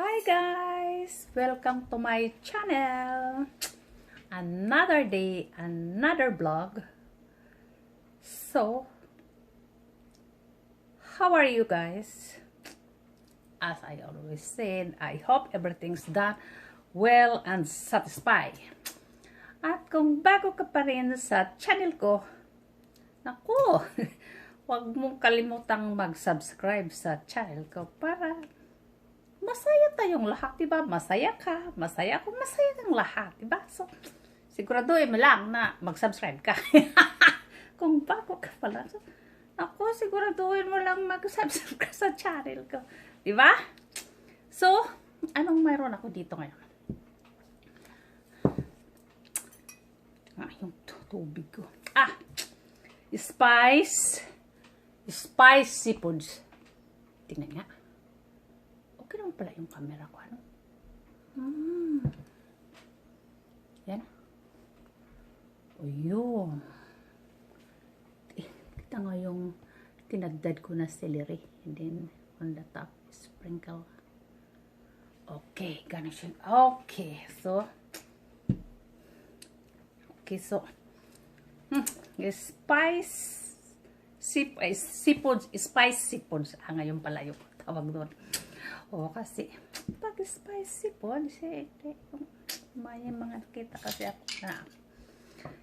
Hi guys! Welcome to my channel! Another day, another vlog. So, how are you guys? As I always said, I hope everything's done well and satisfied. At kung bago ka pa rin sa channel ko, naku, huwag mong kalimutang mag-subscribe sa channel ko para masaya tayong lahat, diba? Masaya ka, masaya ako, masaya ng lahat, diba? So, siguraduhin mo lang na mag-subscribe ka. Kung bago ka pala, so, ako, siguraduhin mo lang mag-subscribe ka sa channel ko. Diba? So, anong mayroon ako dito ngayon? Ah, yung tu- tubig ko. Ah! Spice. Spice seafoods. Tingnan nga. Naman pala yung camera ko, ano? Hmm. Yan. O yun. Eh, Kita nga yung tinagdad ko na celery. And then, on the top, sprinkle. Okay, siya. Okay, so, okay, so, hmm, spice, sip, ay, seafoods, spice seafoods. Ah, ngayon pala yung tawag doon. Oo, kasi pag spicy po, kasi may mga nakita kasi ako na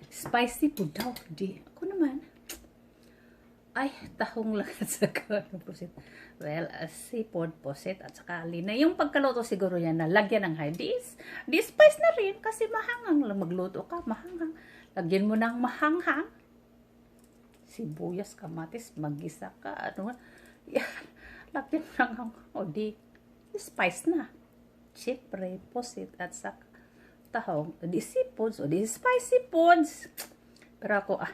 spicy po daw. Di, ako naman, ay, tahong lang at saka ano po sit. Well, uh, seafood po at saka alina. Yung pagkaluto siguro yan na lagyan ng high. Di, spice na rin kasi mahangang lang magluto ka. Mahangang. Lagyan mo ng mahanghang. Sibuyas, kamatis, magisa ka. Ano, yan. Lagyan mo ng, o di, spice na. Siyempre, posit at saka tahong. O di seafoods, o di spicy foods. Pero ako, ah,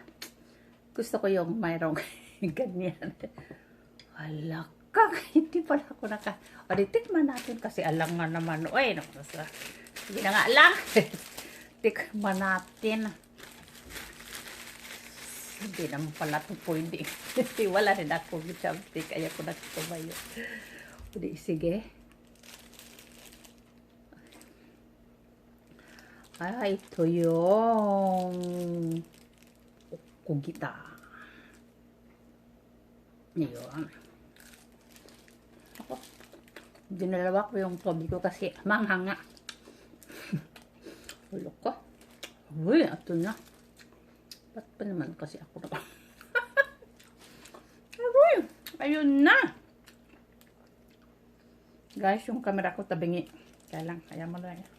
gusto ko yung mayroong ganyan. Wala hindi pala ako naka... O di, tikman natin kasi alam nga naman. Uy, naku, sa... Sige na nga lang. tikman natin. Hindi naman pala ito pwede. Wala rin ako kaya ko nagtumayo. O di, sige. Ay, ito yung kugita. Ngayon. Ako, dinalawa ko yung tubig ko kasi manghanga. Ulo ko. Uy, ito na. Ba't pa naman kasi ako na Uy, ayun na. Guys, yung camera ko tabingi. Kaya lang, kaya mo lang yan.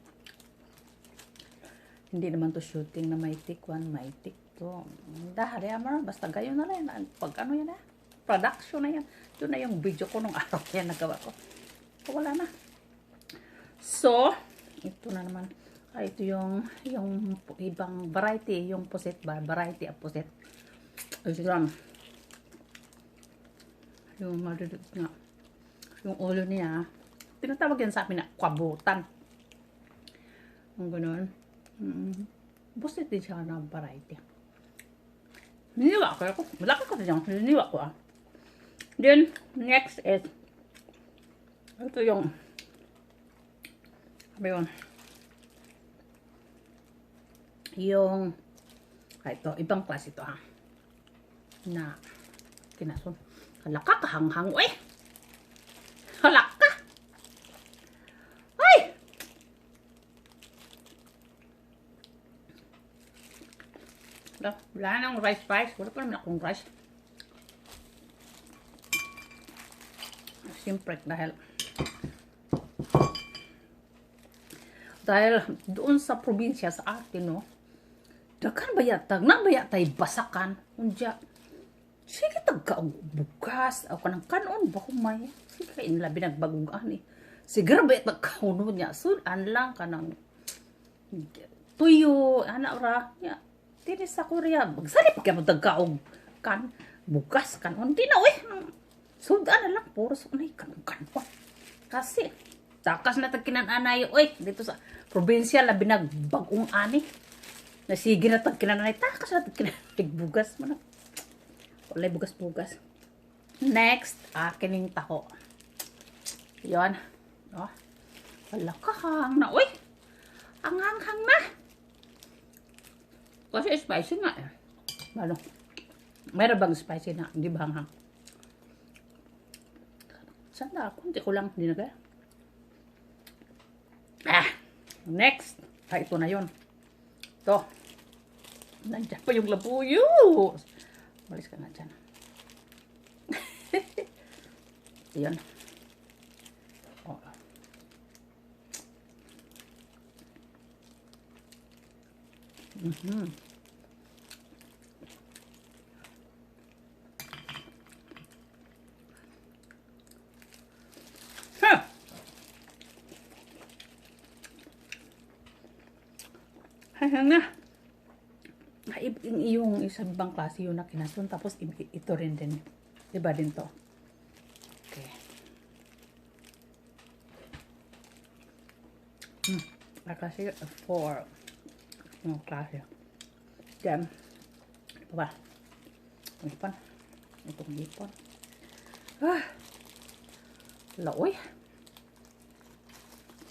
Hindi naman to shooting na may take one, may take two. Dahari mo basta gayon na rin. Pag ano yan na, production na yan. Yun na yung video ko nung araw yan nagawa ko. Wala na. So, ito na naman. Ah, ito yung, yung ibang variety, yung puset ba? Variety of puset. Ito lang. Yung madudot nga. Yung ulo niya, tinatawag yan sa amin na kwabutan. Ang ganun. Mm. Busit din siya ng variety. Niniwa ko. Malaki ko din yung niniwa ko ah. Then, next is ito yung ano yun? Ah, ibang klase ito ha. Na kinason. Halaka kahanghang. Uy! Halaka! Ay! Wala, nang rice rice. Wala pa naman akong rice. Siyempre, dahil dahil doon sa probinsya sa atin, no, daghan ba yata, na ba yata basakan, unja, sige tagka bukas, o kanang kanon ba kumay, sige inlabi nagbagugan eh. Siguro ba yata kauno niya, sudan lang kanang tuyo, ana ora, ya, tini sa Korea, magsalip ka mo tagkaog kan, bukas kanon, di na eh, sudan na lang, puro sunay kanong kanwa. Kasi, takas na tagkinananay, oy, dito sa probinsya, labi nagbagong ani. Nasigi na tagkinananay, takas na tagkinananay, bugas mo na. Walay bugas-bugas. Next, akin yung taho. Yon. Oh. Wala ka hang na. Uy! Ang hang na. Kasi spicy nga eh. Ano? Meron bang spicy na? Hindi ba hanghang? Sana, kunti ko lang. Hindi na kaya. Ah! Next! Ah, ito na yun. Ito. Nandiyan pa yung labuyo. Malis ka na dyan. Ayan. Oh. Mhm. Huh. Ayan na. Yung isang ibang klase yun na. Tapos ito rin din. Diba din to? Okay. Hmm. Ah, Kasi for yung klase. Then, ano ba? Ang ipon. Itong ipon. Ah! Laoy.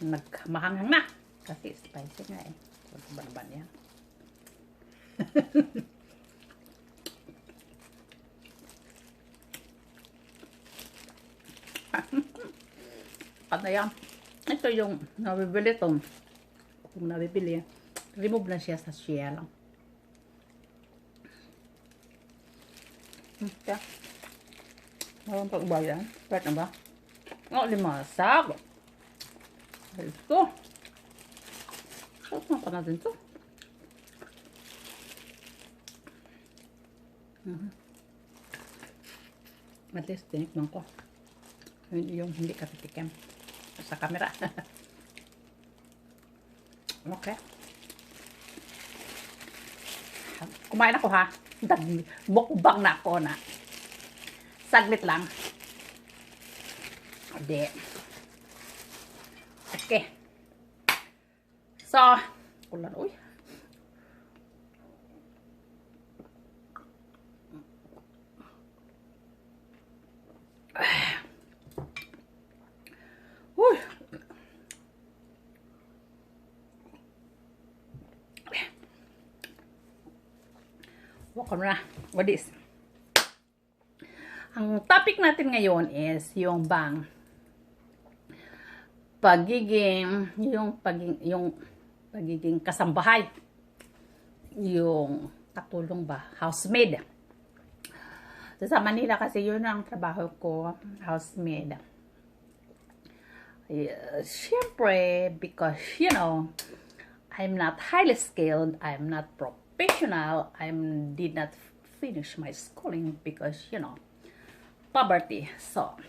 Nagmahanghang na. Kasi spicy nga eh. So, ban-ban yan. Ano yan? Ito yung nabibili to. Kung nabibili, remove na siya sa shell. Okay. Meron pag ba yan? Pwede na ba? Oh, limasag. Ito. Sarap na pa natin to. Mhm. At least, tinikman ko. Yun yung hindi katitikim sa camera. okay. Kumain ako ha. Mukbang na ako na. Saglit lang. Hindi. Okay. So, kulan, uy. Uy. Na. What is? Ang topic natin ngayon is yung bang pagiging yung pagiging yung pagiging kasambahay. Yung katulong ba? Housemaid. So, sa Manila kasi yun ang trabaho ko housemaid. Yeah, Siyempre, because, you know, I'm not highly skilled, I'm not professional, I did not finish my schooling because, you know, poverty. So,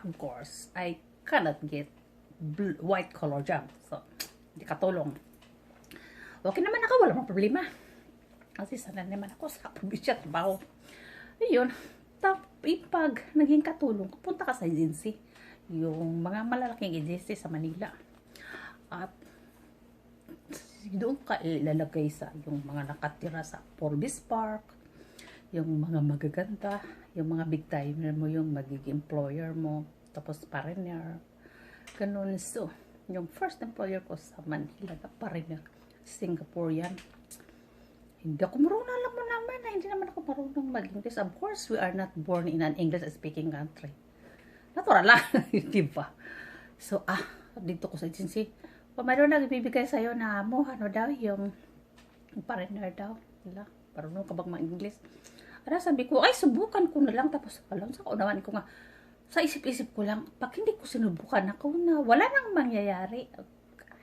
of course, I cannot get blue, white collar job. So, hindi katulong. Okay naman ako, wala mong problema. Kasi sana naman ako sa probinsya trabaho. Ayun, tap, pag naging katulong, punta ka sa agency yung mga malalaking agency sa Manila. At doon ka ilalagay sa yung mga nakatira sa Forbes Park, yung mga magaganda, yung mga big timer mo, yung magiging employer mo, tapos partner. Ganun. So, yung first employer ko sa Manila na partner, Singaporean. Hindi ako marunong, alam mo naman na hindi naman ako marunong mag-English. Of course, we are not born in an English-speaking country natural lang, di ba? So, ah, dito ko sa agency, pa mayroon na ibibigay sa'yo na mo, ano daw, yung, partner daw, nila, marunong ka bang ma-English? Ara, sabi ko, ay, subukan ko na lang, tapos, alam, sa kaunawan ko nga, sa isip-isip ko lang, pag hindi ko sinubukan, ako na, wala nang mangyayari.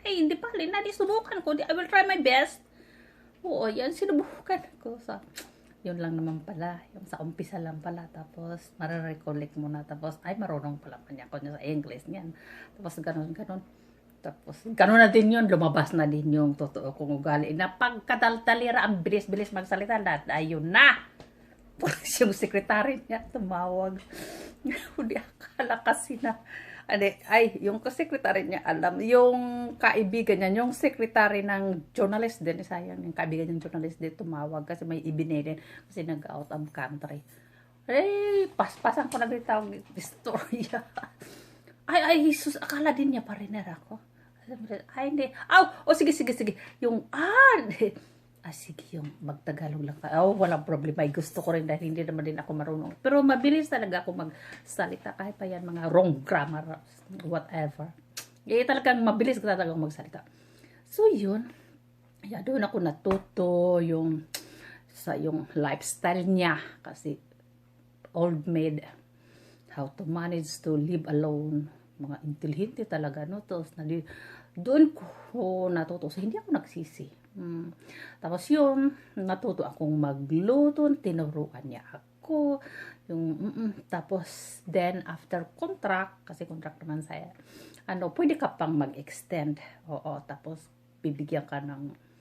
Ay, hindi pa, na, di subukan ko, I will try my best. Oo, yan, sinubukan ko. So, yun lang naman pala. Yung sa umpisa lang pala. Tapos, marirecollect mo na. Tapos, ay, marunong pala kanya ko sa English niyan. Tapos, ganun, ganun. Tapos, ganun na din yun. Lumabas na din yung totoo kong ugali. Na pagkadaltalira, ang bilis-bilis magsalita. Lahat, ayun na! Tapos yung sekretary niya tumawag. Hindi akala kasi na, ano, ay, yung sekretary niya alam, yung kaibigan niya, yung sekretary ng journalist din, sayang, yung kaibigan ng journalist din tumawag kasi may ibinilin kasi nag-out of country. Eh, paspasan ko na din tawag istorya. Ay, ay, Jesus, akala din niya pariner ako. Ay, hindi. Aw, oh, sige, sige, sige. Yung, ah, ah, sige, yung magtagalog lang. Oh, walang problema. Ay, gusto ko rin dahil hindi naman din ako marunong. Pero mabilis talaga ako magsalita. Kahit pa yan, mga wrong grammar, whatever. Eh, talagang mabilis ko talaga magsalita. So, yun. Yeah, doon ako natuto yung sa yung lifestyle niya kasi old maid how to manage to live alone mga intelihente talaga no to na doon ko natuto so hindi ako nagsisi hmm. tapos yun natuto akong magluto tinuruan niya ako yung mm -mm. tapos then after contract kasi contract naman saya ano pwede ka pang mag-extend oo tapos bibigyan ka ng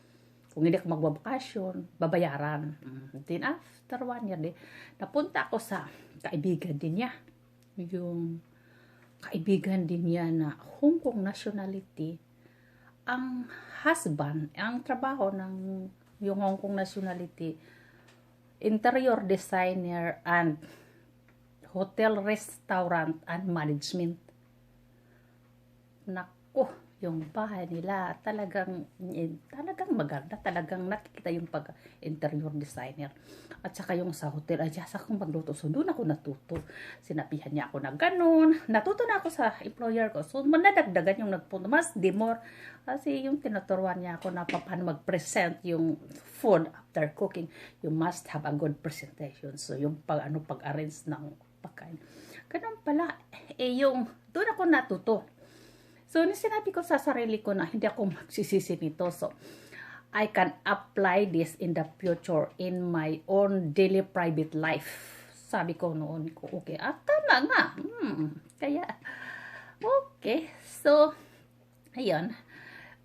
kung hindi ako magbabakasyon, babayaran. Mm. Then after one year, di, napunta ako sa kaibigan din niya. Yung kaibigan din niya na Hong Kong nationality. Ang husband, ang trabaho ng yung Hong Kong nationality, interior designer and hotel, restaurant, and management. Nako, yung bahay nila talagang talagang maganda talagang nakikita yung pag interior designer. At saka yung sa hotel ay sa akong magluto. So doon ako natuto. Sinabihan niya ako na ganun. Natuto na ako sa employer ko. So manadagdagan yung nagpunto mas di more. Kasi yung tinuturuan niya ako na paano mag-present yung food after cooking. You must have a good presentation. So yung pag ano pag-arrange ng pagkain. Ganun pala. Eh yung doon ako natuto So, sinabi ko sa sarili ko na hindi ako magsisisi nito. So, I can apply this in the future in my own daily private life. Sabi ko noon ko, okay, at tama nga. Hmm, kaya, okay. So, ayun.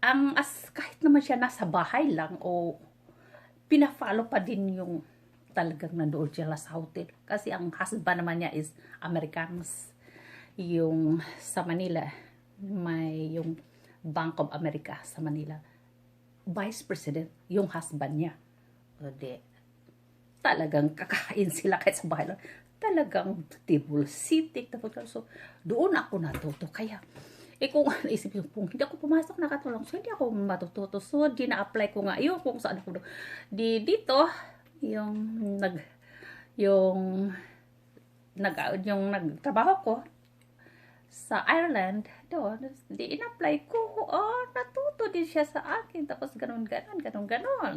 Ang, as, kahit naman siya nasa bahay lang o pina-follow pa din yung talagang nandoon siya sa hotel. Kasi ang husband naman niya is Americans. Yung sa Manila, may yung Bank of America sa Manila. Vice President, yung husband niya. O de, talagang kakain sila kahit sa bahay lang. Talagang table sitting. So, doon ako natuto. Kaya, eh kung isip ko, kung hindi ako pumasok nakatulong, so hindi ako matututo. So, di na-apply ko nga yun kung saan ako. Di, dito, yung nag, yung nag, yung nagtrabaho ko, sa Ireland, doon, di in-apply ko, oh, natuto din siya sa akin. Tapos ganun, ganun, ganun, ganun.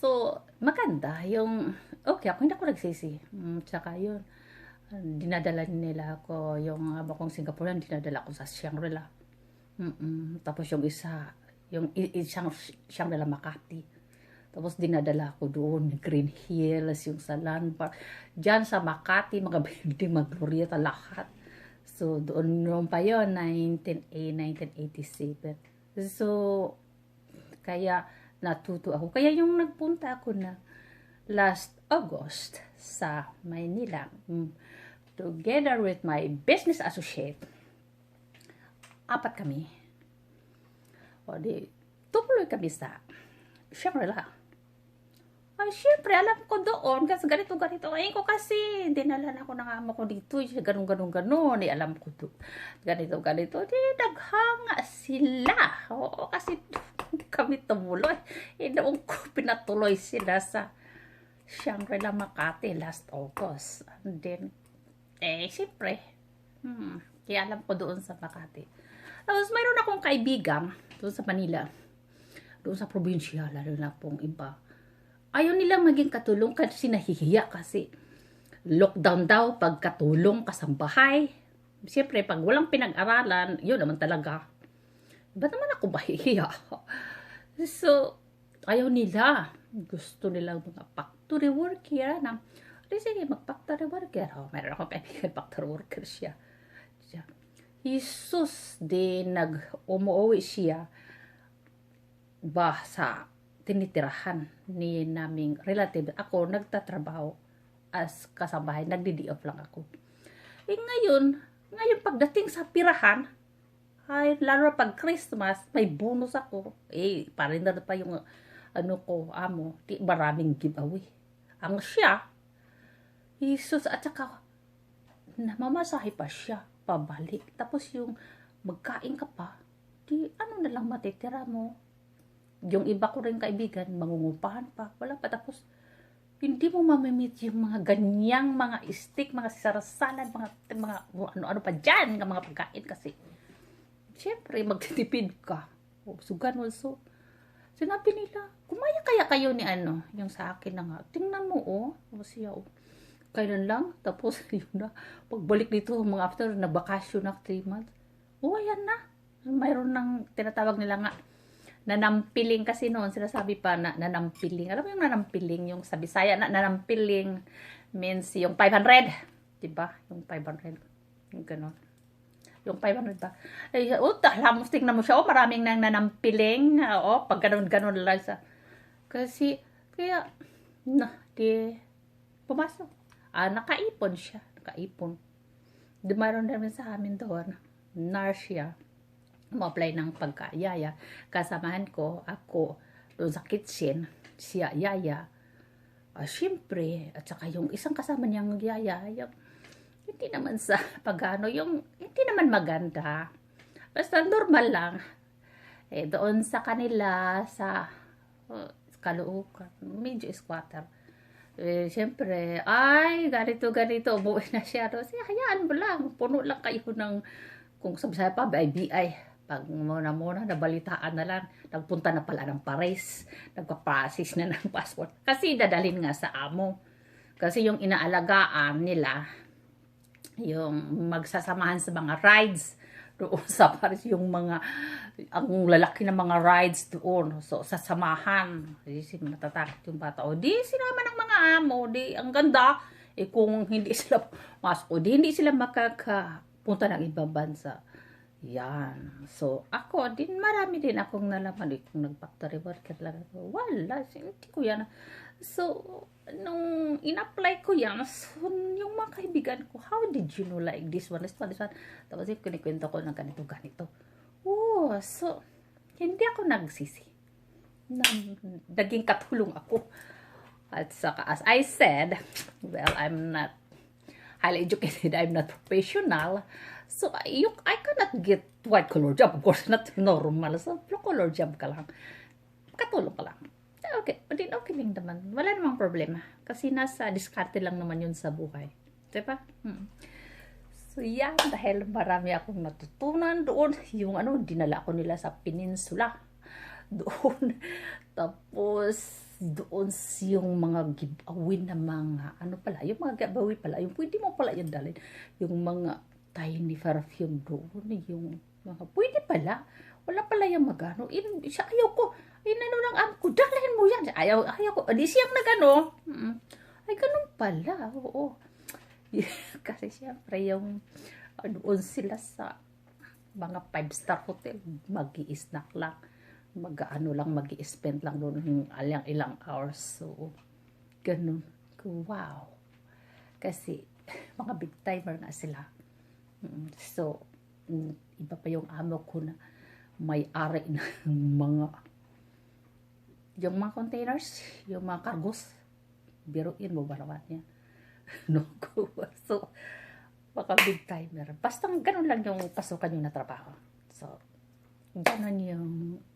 So, maganda yung, okay, ako hindi ako nagsisi. Mm, tsaka yun, dinadala nila ako, yung aba kong Singaporean, dinadala ko sa Shangri-La. Mm-mm. Tapos yung isa, yung isang Shangri-La Makati. Tapos dinadala ko doon, Green Hills, yung sa Landmark. Diyan sa Makati, mga building, mga glorieta, lahat So, doon noon pa yon 19, 1987. So, kaya natuto ako. Kaya yung nagpunta ako na last August sa Maynila mm, together with my business associate. Apat kami. O di, tuloy kami sa Shangri-La ay, syempre, alam ko doon, kasi ganito, ganito. Ayun ko kasi, dinala na ako ng amo ko dito, ganun, ganun, ganun. Eh, alam ko doon, ganito, ganito. Di, naghanga sila. Oo, kasi hindi kami tumuloy. Eh, ko pinatuloy sila sa Shangri-La Makati last August. And then, eh, syempre, hmm, kaya alam ko doon sa Makati. Tapos, mayroon akong kaibigan doon sa Manila. Doon sa probinsya, lalo na pong iba ayaw nilang maging katulong kasi nahihiya kasi lockdown daw pag katulong ka sa bahay. Siyempre, pag walang pinag-aralan, yun naman talaga. Ba't naman ako mahihiya? so, ayaw nila. Gusto nilang mga factory worker na, sige, mag-factory worker. Oh, meron ako kaibigan, factory worker siya. Jesus din nag-umuwi siya ba sa tinitirahan ni naming relative. Ako, nagtatrabaho as kasambahay. Nagdi-day off lang ako. Eh ngayon, ngayon pagdating sa pirahan, ay, lalo pag Christmas, may bonus ako. Eh, parang na pa yung ano ko, amo, di maraming giveaway. Ang siya, Jesus, at saka, namamasahe pa siya pabalik. Tapos yung magkain ka pa, di ano na lang matitira mo. Yung iba ko rin kaibigan, mangungupahan pa. Wala pa. Tapos, hindi mo mamimit yung mga ganyang mga stick, mga sarasalan, mga, mga ano-ano pa dyan, mga pagkain kasi. Siyempre, magtitipid ka. So, ganun. So, sinabi nila, kumaya kaya kayo ni ano, yung sa akin na nga. Tingnan mo, oh. O siya, oh. Kailan lang. Tapos, yun na. Pagbalik dito, mga after na bakasyon na 3 months. Oh, ayan na. Mayroon ng tinatawag nila nga nanampiling kasi noon sinasabi pa na nanampiling. Alam mo yung nanampiling yung sa Bisaya na nanampiling means yung 500 di ba? Yung 500 yung gano'n yung 500 ba? Ay oh lamos tingnan mo siya oh maraming nang nanampiling oh pag ganun ganun lang sa kasi kaya na di pumasok. Ah nakaipon siya nakaipon. Di namin sa amin doon Narsia mo-apply ng pagkayaya. Kasamahan ko, ako, doon sa kitchen, siya, yaya. Uh, Siyempre, at saka yung isang kasama niyang yaya, yung, hindi naman sa pagano, yung hindi naman maganda. Basta normal lang. Eh, doon sa kanila, sa uh, Caloocan, medyo squatter. Eh, siyempre, ay, ganito, ganito, umuwi na siya. Tapos, hayaan mo lang, puno lang kayo ng, kung sabi sa pa, BI, pag muna-muna, nabalitaan na lang, nagpunta na pala ng Paris, nagpa-process na ng passport. Kasi dadalhin nga sa amo. Kasi yung inaalagaan nila, yung magsasamahan sa mga rides doon sa Paris, yung mga, ang lalaki ng mga rides doon. So, sasamahan. Natatakot yung bata. O, di sinama ng mga amo. Di, ang ganda. Eh, kung hindi sila masok, o di hindi sila makakapunta ng ibang bansa yan. So, ako, din marami din akong nalaman. Eh, kung nag-factory worker lang ako. Wala. Hindi ko yan. So, nung in-apply ko yan, so, yung mga kaibigan ko, how did you know like this one, this one, this one? Tapos yung kinikwento ko ng ganito, ganito. Oh, so, hindi ako nagsisi. Nag, naging katulong ako. At saka, as I said, well, I'm not highly educated, I'm not professional. So, you, I cannot get white collar job. Of course, not normal. So, blue collar job ka lang. Katulong ka lang. Okay, din okay lang naman. Wala namang problema. Kasi nasa diskarte lang naman yun sa buhay. Diba? Hmm. So, yan. Dahil marami akong natutunan doon. Yung ano, dinala ko nila sa peninsula. Doon. Tapos, doon yung mga giveaway na mga, ano pala, yung mga giveaway pala, yung pwede mo pala yung dalhin. Yung mga tiny perfume doon, yung mga, pwede pala. Wala pala yung magano. In, siya, ayaw ko. Inano ng am ko, dalhin mo yan. Ayaw, ayaw ko. Di siyang nagano. Mm. Ay, ganun pala. Oo. Kasi siyempre yung, doon sila sa mga five-star hotel, mag snack lang. Mag-ano lang, mag spend lang doon ng alang ilang hours. So, ganun. Wow. Kasi, mga big timer nga sila so, mm, iba pa yung amo ko na may-ari ng mga yung mga containers, yung mga cargos, biruin mo ba naman yan? no. So, baka big timer. Basta ganun lang yung pasukan yung natrabaho. So, ganun yung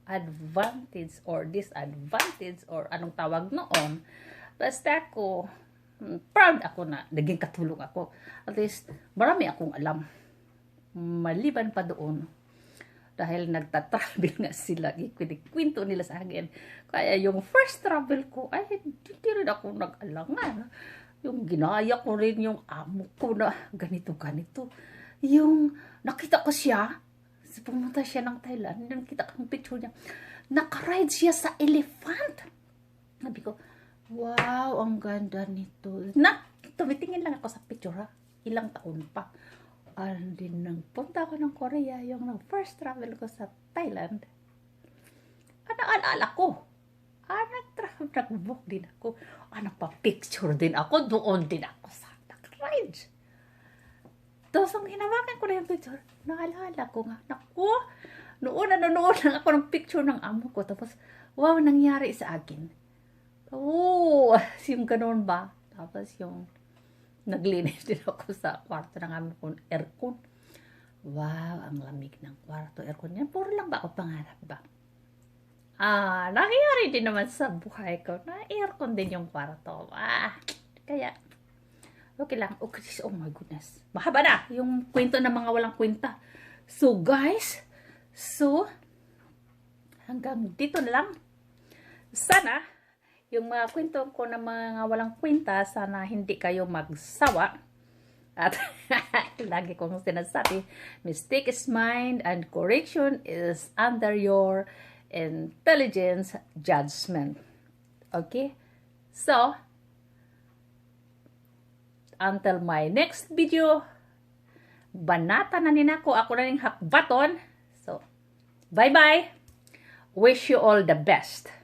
advantage or disadvantage or anong tawag noon. Basta ako, proud ako na naging katulong ako. At least, marami akong alam. Maliban pa doon, dahil nagtatravel nga sila, ikwento nila sa akin. Kaya yung first travel ko, ay hindi rin ako nag-alangan. Yung ginaya ko rin yung amo ko na ganito, ganito. Yung nakita ko siya, pumunta siya ng Thailand, nakita ko yung picture niya, nakaride siya sa elephant. Sabi ko, Wow, ang ganda nito. Na, tumitingin lang ako sa picture ha. Ilang taon pa. And din nang punta ako ng Korea, yung nang first travel ko sa Thailand. Ano, alala ko. Ah, nag-travel, nag-book din ako. Ah, nagpa-picture din ako. Doon din ako sa nag-ride. Tapos, ang hinawakan ko na yung picture, naalala ko nga, naku, noon nanonood lang ako ng picture ng amo ko. Tapos, wow, nangyari sa akin Oo, yung ganun ba? Tapos yung naglinis din ako sa kwarto ng amin kong aircon. Wow, ang lamig ng kwarto. Aircon yan. Puro lang ba ako pangarap ba? Ah, nangyayari din naman sa buhay ko na aircon din yung kwarto. Ah, kaya, okay lang. Okay, oh my goodness. Mahaba na yung kwento ng mga walang kwenta. So, guys, so, hanggang dito na lang. Sana, yung mga kwento ko na mga walang kwenta, sana hindi kayo magsawa. At lagi kong sinasabi, mistake is mind and correction is under your intelligence judgment. Okay? So, until my next video, banata na ninako ako na ng hakbaton. So, bye-bye. Wish you all the best.